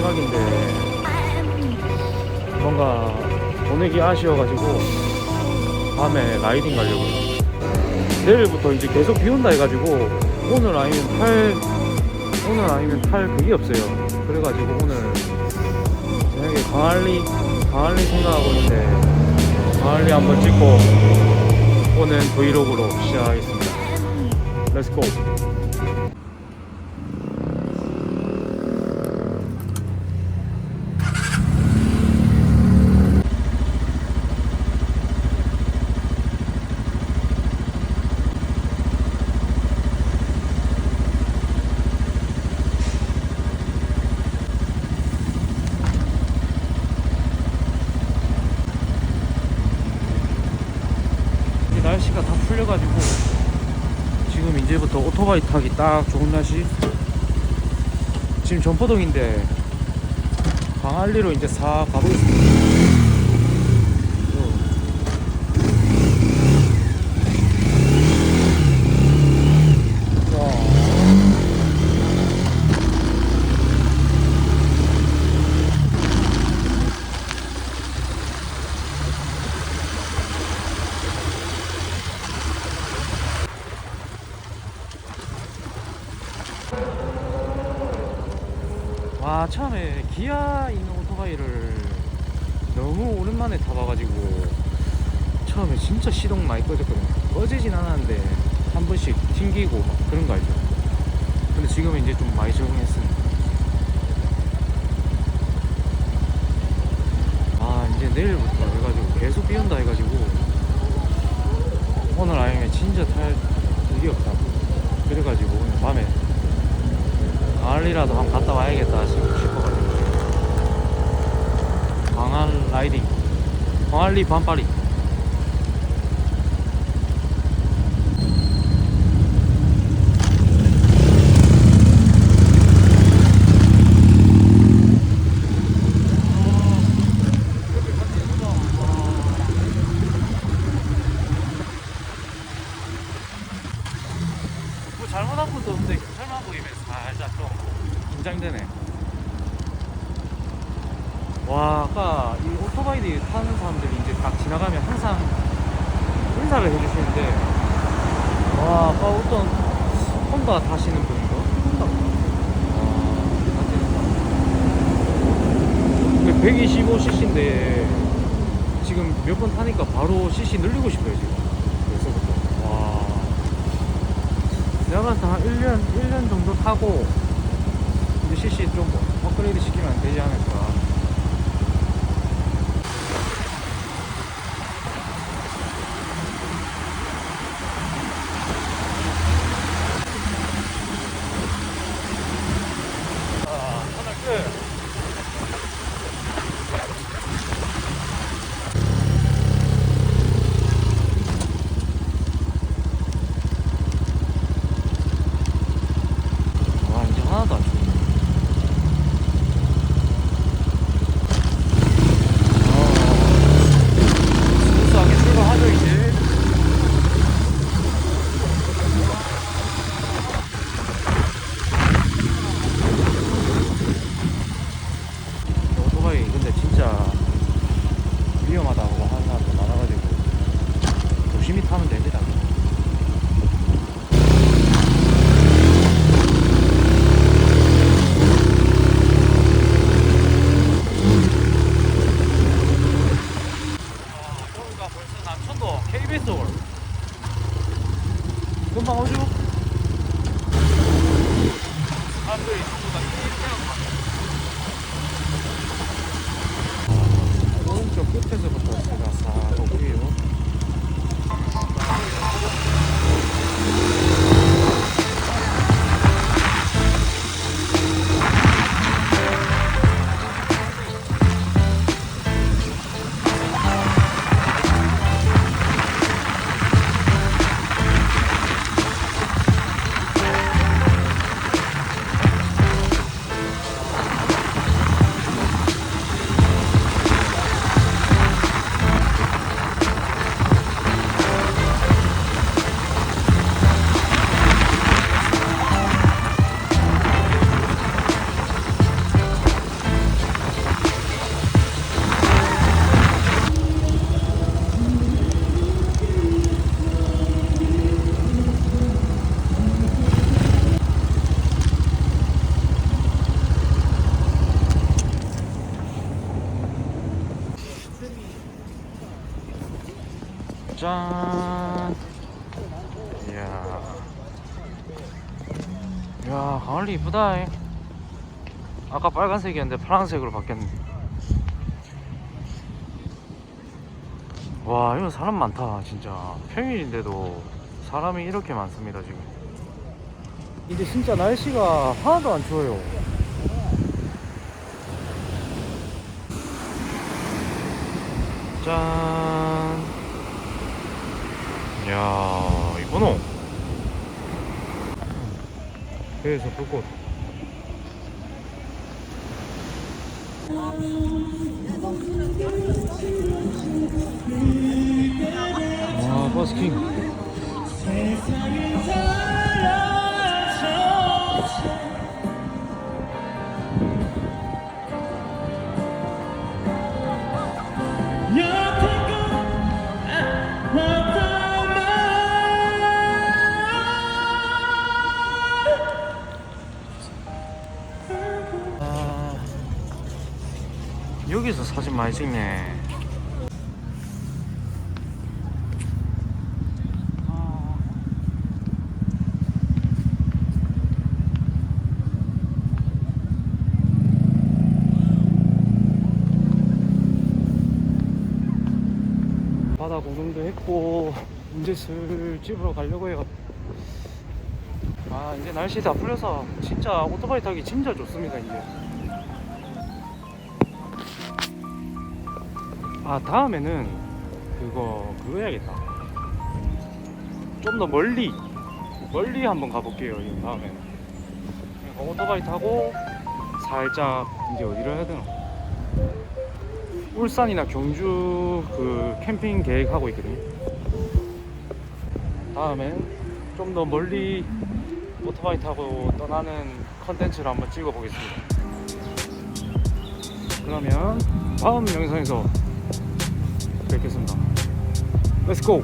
마지막인데 뭔가 보내기 아쉬워가지고 밤에 라이딩 가려고요. 내일부터 이제 계속 비 온다 해가지고 오늘 아니면 탈 오늘 아니면 탈 그게 없어요. 그래가지고 오늘 저녁에 광안리 광안리 생각하고 있는데 광안리 한번 찍고 오는 브이로그로 시작하겠습니다. 렛츠고. 이제 날씨가 다 풀려가지고 지금 이제부터 오토바이 타기 딱 좋은 날씨? 지금 전포동인데 광안리로 이제 싹 가보겠습니다 와. 와 처음에 기아 있는 오토바이를 너무 오랜만에 타봐가지고 처음에 진짜 시동 많이 꺼졌거든요. 꺼지진 않았는데 한 번씩 튕기고 막 그런 거 알죠? 근데 지금은 이제 좀 많이 적응했습니다 아 이제 내일부터 해가지고 계속 비 온다 해가지고 오늘 아니면 진짜 탈 일이 없다고 그래가지고 오늘 밤에 광안리라도 한번 갔다 와야겠다 싶- 싶어가지고 광안 라이딩. 광안리 반파리 뭐 잘못한 것도 없는데 경찰만 보이면 살짝 좀 긴장되네. 와 아까 이 오토바이 타는 사람들이 이제 딱 지나가면 항상 인사를 해주시는데 와 아까 어떤 혼다 타시는 분인가? 혼다. 와 125cc인데 지금 몇 번 타니까 바로 cc 늘리고 싶어요 지금. 그래서부터 와. 내가 봤을 때한 1년, 1년 정도 타고 이제 CC 좀 업그레이드 시키면 되지 않을까. 남천동 KBS 홀. 금방 오죠? 아, 그 전부 다 KBS 올 아, 오른쪽 끝에서부터 제가 싹 오고요 짠. 이야. 이야, 강원리 이쁘다. 이. 아까 빨간색이었는데 파란색으로 바뀌었네. 와, 이거 사람 많다, 진짜. 평일인데도 사람이 이렇게 많습니다, 지금. 이제 진짜 날씨가 하나도 안 추워요. 짠. 이야, 이거노. 그래서 불꽃. 와, 버스킹. 여기서 사진 많이 찍네. 아. 바다 구경도 했고 이제 슬 집으로 가려고 해요. 아 이제 날씨 다 풀려서 진짜 오토바이 타기 진짜 좋습니다 이제. 아 다음에는 그거 그거 해야겠다. 좀 더 멀리 멀리 한번 가볼게요 이 다음에는. 오토바이 타고 살짝 이제 어디로 해야 되나? 울산이나 경주 그 캠핑 계획하고 있거든요. 다음엔 좀 더 멀리 오토바이 타고 떠나는 컨텐츠를 한번 찍어보겠습니다. 그러면 다음 영상에서 뵙겠습니다. Let's go!